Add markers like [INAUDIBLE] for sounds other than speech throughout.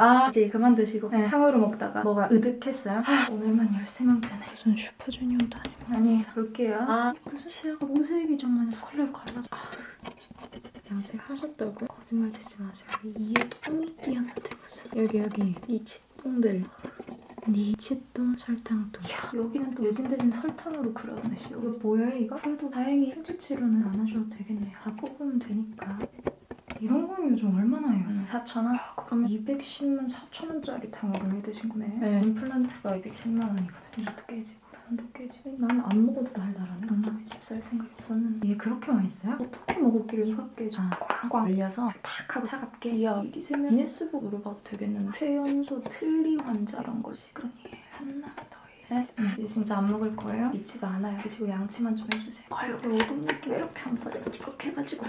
아 이제 그만 드시고 네, 탕후루 먹다가 뭐가 으득했어요? 아, 오늘만 13명째네. 무슨 슈퍼주니어도 아니고. 아니 볼게요. 아. 무슨 시야가 모세이기 정말 컬러를 갈라져 아, 양치하셨다고? 거짓말 치지 마세요. 이에 똥이 끼었는데 무슨. 여기 여기. 이 치똥들. 니 치똥 설탕똥 야, 여기는 또 대진대진 설탕으로 그려놓네 씨. 이거 뭐야 이거? 그래도 다행히 충치치료는 안 하셔도 되겠네요. 다 뽑으면 되니까. 이런 건 요즘 얼마나요? 음, 4,000원? 그러면 210만 4천 원짜리 탕후루 해드신 거네. 네. 임플란트가 210만 원이거든. 이도 깨지고 단도 깨지고. 난안 먹어도 달달하네. 엄마 집살 생각 없었는데. 얘 그렇게 맛있어요? 어떻게 먹었길래 이가 깨져? 아. 꽝꽝 올려서 탁 하고 차갑게. 야 이게 세면 기네스북 물어봐도 되겠는데. 최연소 틀니 환자 이런 거 시간이에요 한나 더 해? 음, 이제 진짜 안 먹을 거예요? 믿지도 않아요. 드시고 양치만 좀 해주세요. 아유 오금 느낌 왜 이렇게 안 빠져? 이렇게 해가지고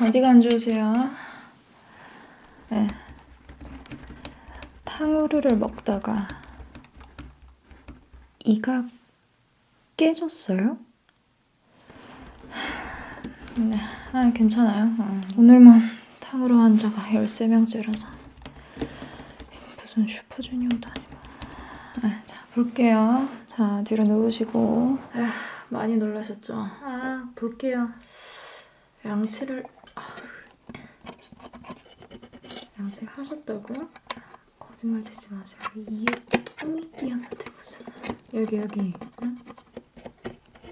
어디가 안 좋으세요? 네. 탕후루를 먹다가 이가 깨졌어요? 네, 아 괜찮아요. 어, 오늘만 탕후루 환자가 13명째라서 무슨 슈퍼주니어도 아니고 아, 자 볼게요. 자 뒤로 누우시고 아, 많이 놀라셨죠? 아 볼게요. 양치를 아, 양치 하셨다고? 거짓말 치지 마세요. 이에 똥이 끼었는데 무슨 여기 여기 응?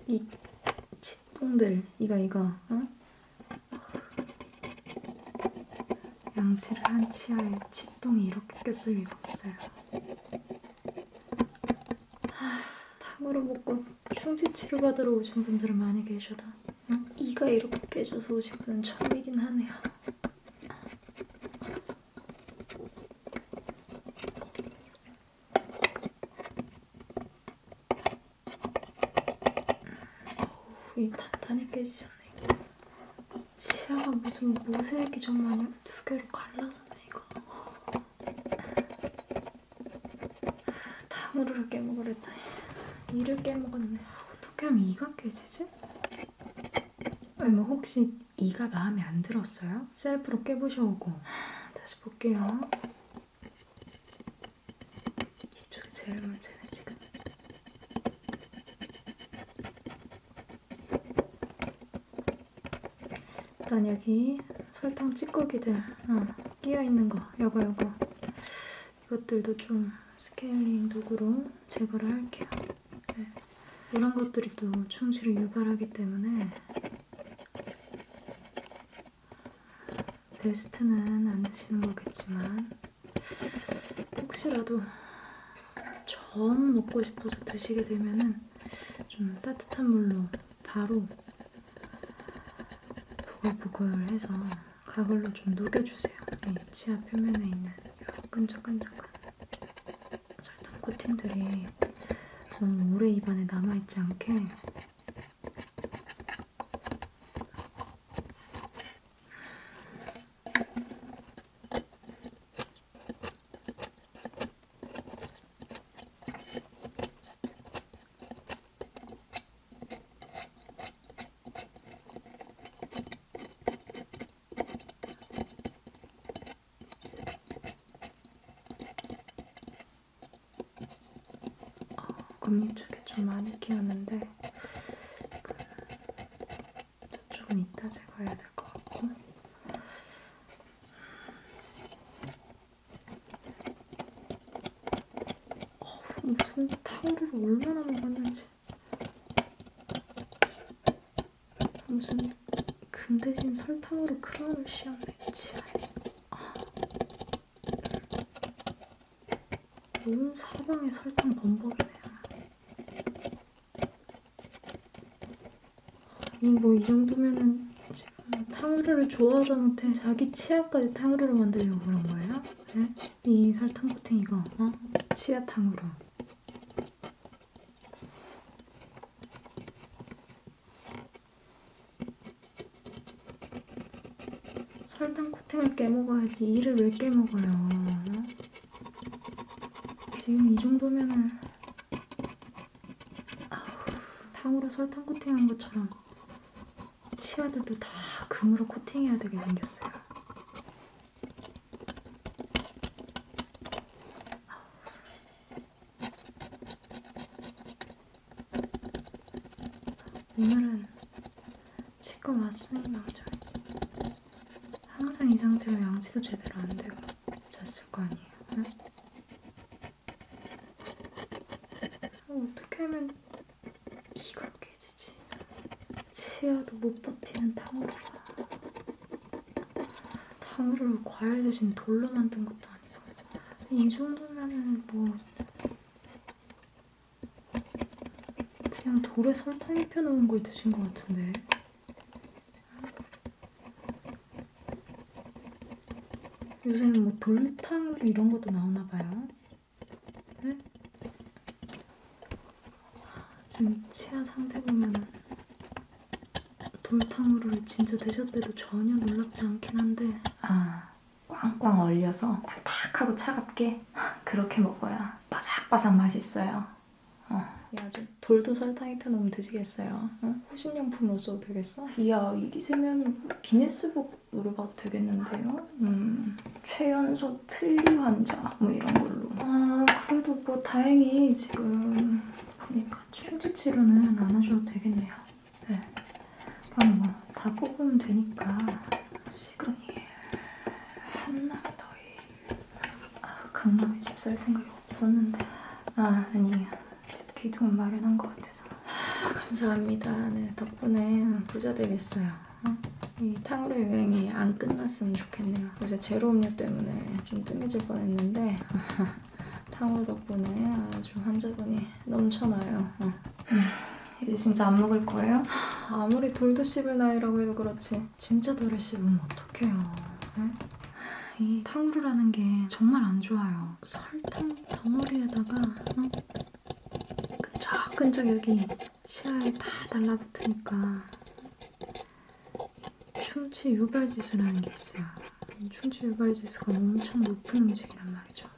이 치똥들 이거 이거 응? 양치를 한 치아에 치똥이 이렇게 꼈을 리가 없어요. 하, 탕후루 먹고 충치 치료받으러 오신 분들은 많이 계셔도 응? 이가 이렇게 깨져서 오신 분은 처음이긴 하네요. 어우, 이 단단히 깨지셨네. 치아가 무슨 모세기 정마냥 두 개로 갈라졌네 이거. 탕후루를 깨먹으랬다니 이를 깨먹었네. 어떻게 하면 이가 깨지지? 뭐 혹시 이가 마음에 안 들었어요? 셀프로 깨보셔오고 다시 볼게요. 이쪽이 제일 문제네 지금. 일단 여기 설탕 찌꺼기들 어, 끼어 있는 거 요거 요거 이것들도 좀 스케일링 도구로 제거를 할게요. 네. 이런 것들이 또 충치를 유발하기 때문에 베스트는 안 드시는 거겠지만 혹시라도 전 먹고 싶어서 드시게 되면은 좀 따뜻한 물로 바로 보글보글해서 가글로 좀 녹여주세요. 이 치아 표면에 있는 요 끈적끈적한 설탕 코팅들이 너무 오래 입안에 남아있지 않게 금리 쪽에 좀 많이 끼었는데 저쪽은 이따 제거해야 될것 같고. 어우, 무슨 탕후루를 얼마나 먹었는지. 무슨 금 대신 설탕으로 크라운을 씌웠네 치아에 온 사방에 설탕 범벅이네요. 이뭐이 정도면은 지금 탕후루를 좋아하다 못해 자기 치아까지 탕후루를 만들려고 그런 거예요? 네? 이 설탕 코팅 이거 어? 치아 탕후루. 설탕 코팅을 깨먹어야지 이를 왜 깨먹어요? 어? 지금 이 정도면은 아우, 탕후루 설탕 코팅한 것처럼 치아들도 다 금으로 코팅해야 되게 생겼어요. 오늘은 치과 왔으니 망정이지. 항상 이 상태로 양치도 제대로 안 되고 잤을 거 아니에요. 응? 어, 어떻게 하면 이가 깨지지? 치아도 못 버티는 탕후루라. 탕후루를 과일 대신 돌로 만든 것도 아니고 이 정도면은 뭐 그냥 돌에 설탕 입혀놓은 걸 드신 것 같은데. 요새는 뭐 돌탕으로 이런 것도 나오나 봐요. 네? 지금 치아 상태 보면은 돌탕으로를 진짜 드셨대도 전혀 놀랍지 않긴 한데 아, 꽝꽝 얼려서 탁탁하고 차갑게 그렇게 먹어야 바삭바삭 맛있어요. 어. 이 아주 돌도 설탕 입혀놓으면 드시겠어요? 어? 호신용품으로 써도 되겠어? 이야, 이리 세면 기네스북 노려봐도 되겠는데요? 음, 최연소 틀니 환자 뭐 이런 걸로. 아, 그래도 뭐 다행히 지금 보니까 충치 치료는 안 하셔도 되겠네요. 뭐다 뽑으면 되니까 시간이 한남 더위. 아, 강남에 집 살 생각이 없었는데. 아, 아니. 집 기둥은 마련한 것 같아서. 아, 감사합니다. 네, 덕분에 부자 되겠어요. 어? 이 탕후루 유행이 안 끝났으면 좋겠네요. 요새 제로 음료 때문에 좀 뜸해질 뻔했는데 [LAUGHS] 탕후루 덕분에 아주 환자분이 넘쳐나요. 어. 음, 이제 진짜 안 먹을 거예요? 아무리 돌도 씹을 나이라고 해도 그렇지. 진짜 돌을 씹으면 어떡해요. 네? 이 탕후루라는 게 정말 안 좋아요. 설탕 덩어리에다가 어? 끈적끈적 여기 치아에 다 달라붙으니까 충치 유발 지수라는 게 있어요. 이 충치 유발 지수가 엄청 높은 음식이란 말이죠.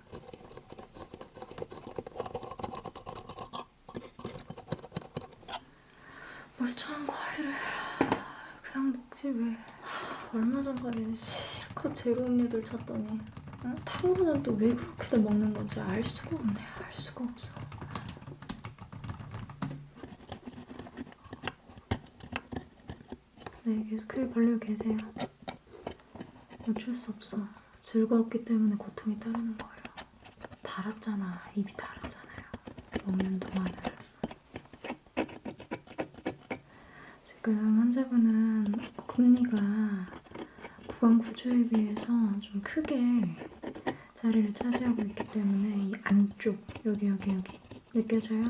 멀쩡한 과일을 그냥 먹지 왜. 얼마 전까지는 실컷 제로 음료들 찾더니 어? 탕후루는 또 왜 그렇게들 먹는 건지 알 수가 없네. 알 수가 없어. 네, 계속 크게 벌리고 계세요. 어쩔 수 없어. 즐거웠기 때문에 고통이 따르는 거예요. 달았잖아. 입이 달았잖아요. 먹는 동안은. 지금 환자분은 금리가 구강 구조에 비해서 좀 크게 자리를 차지하고 있기 때문에 이 안쪽, 여기, 여기, 여기. 느껴져요?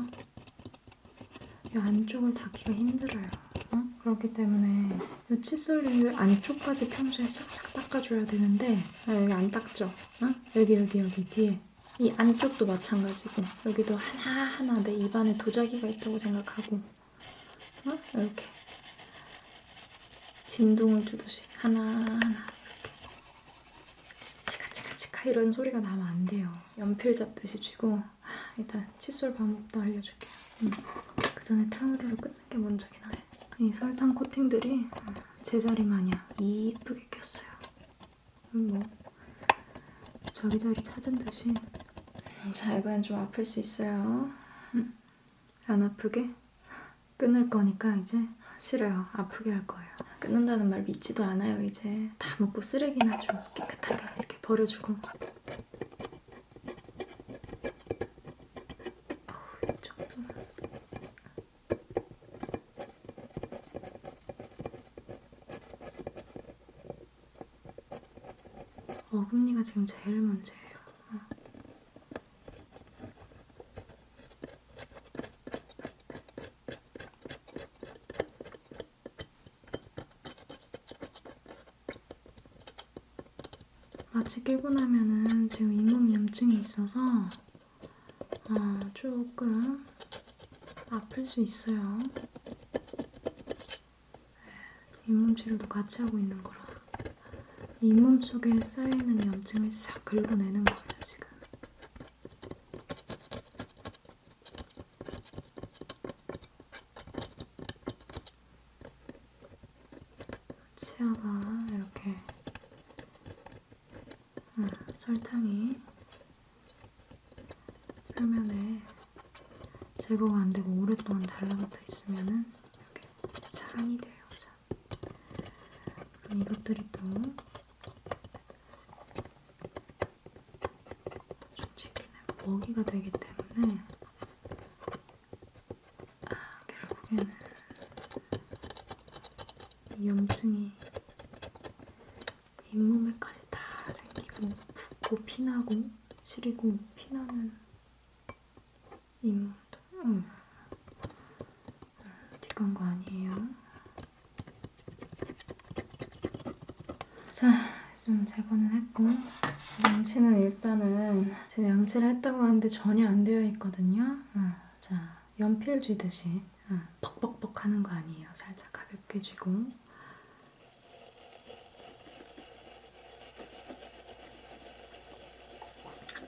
이 안쪽을 닿기가 힘들어요. 어? 그렇기 때문에 이 칫솔 안쪽까지 평소에 싹싹 닦아줘야 되는데 아, 여기 안 닦죠? 어? 여기 여기 여기 뒤에 이 안쪽도 마찬가지고 여기도 하나하나 내 입안에 도자기가 있다고 생각하고 어? 이렇게 진동을 주듯이 하나하나 이렇게 치카치카치카 이런 소리가 나면 안 돼요 연필 잡듯이 쥐고 하, 일단 칫솔 방법도 알려줄게요 음. 그 전에 탕후루를 끊는 게 먼저긴 하네 이 설탕 코팅들이 제자리 마냥 이쁘게 꼈어요. 음, 뭐 저리저리 찾은 듯이 음, 자, 이번엔 좀 아플 수 있어요. 안 아프게 끊을 거니까 이제 싫어요. 아프게 할 거예요. 끊는다는 말 믿지도 않아요, 이제. 다 먹고 쓰레기나 좀 깨끗하게 이렇게 버려주고. 이쪽도. 어금니가 지금 제일 문제예요. 어. 마취 끼고 나면은 지금 잇몸 염증이 있어서 어, 조금 아플 수 있어요. 네, 잇몸 치료도 같이 하고 있는 거라 잇몸 속에 쌓여있는 염증을 싹 긁어내는 거예요 지금. 치아가 이렇게 음, 설탕이 표면에 제거가 안 되고 오랫동안 달라붙어 있으면은 이렇게 산이 돼요. 산. 그럼 이것들이 또 솔직히는 먹이가 되기 때문에 아, 결국에는 이 염증이 잇몸에까지 다 생기고 붓고 피나고 시리고 피나는 잇몸도. 음. 뒷광고 아니에요? 자, 좀 제거는 했고. 양치는 일단은 지금 양치를 했다고 하는데 전혀 안 되어 있거든요. 어, 자, 연필 쥐듯이 어, 벅벅벅 하는 거 아니에요. 살짝 가볍게 쥐고.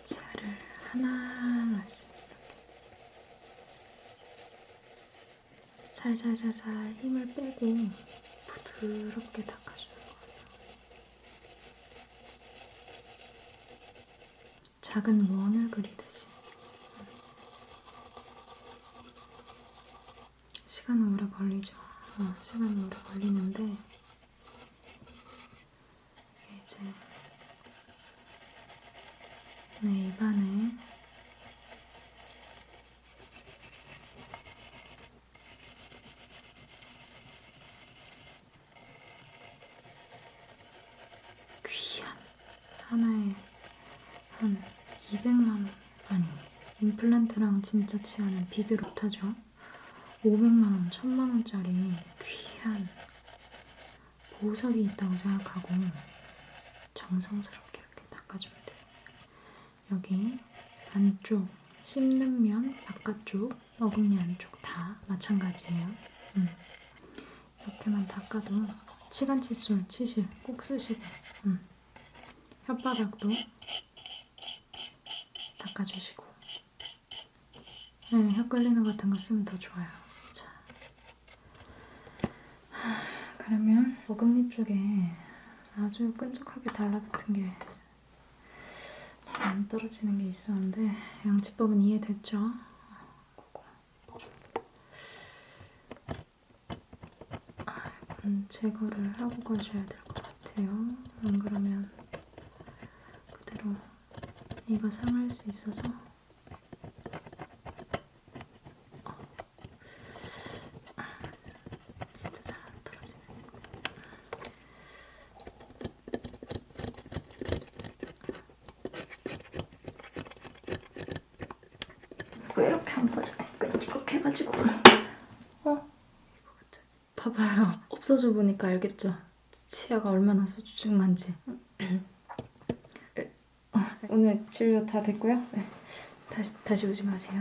치아를 하나하나씩 이렇게 살살살살 힘을 빼고 부드럽게 닦아주는 거예요. 작은 원을 그리듯이. 시간은 오래 걸리죠. 어, 시간은 오래 걸리는데 이제 내 입안에 귀한 하나에 한 200만 원 아니 임플란트랑 진짜 치아는 비교를 못하죠 500만 원, 1000만 원짜리 귀한 보석이 있다고 생각하고 정성스럽게 이렇게 닦아주면 돼요 여기 안쪽 씹는 면 바깥쪽 어금니 안쪽 다 마찬가지예요. 음. 이렇게만 닦아도 치간 칫솔 치실 꼭 쓰시고 음. 혓바닥도 닦아주시고 네, 혀 클리너 같은 거 쓰면 더 좋아요. 자, 하, 그러면 어금니 쪽에 아주 끈적하게 달라붙은 게 잘 안 떨어지는 게 있었는데 양치법은 이해됐죠? 그거 아, 제거를 하고 가셔야 될 것 같아요. 안 그러면 그대로 이가 상할 수 있어서 진짜 잘 안 떨어지네. 안 빠져나니까 이렇게 해가지고 어? 이거 어쩌지? 봐봐요. 없어져 보니까 알겠죠? 치아가 얼마나 소중한지. 어, 오늘 진료 다 됐고요. 네. 다시 다시 오지 마세요.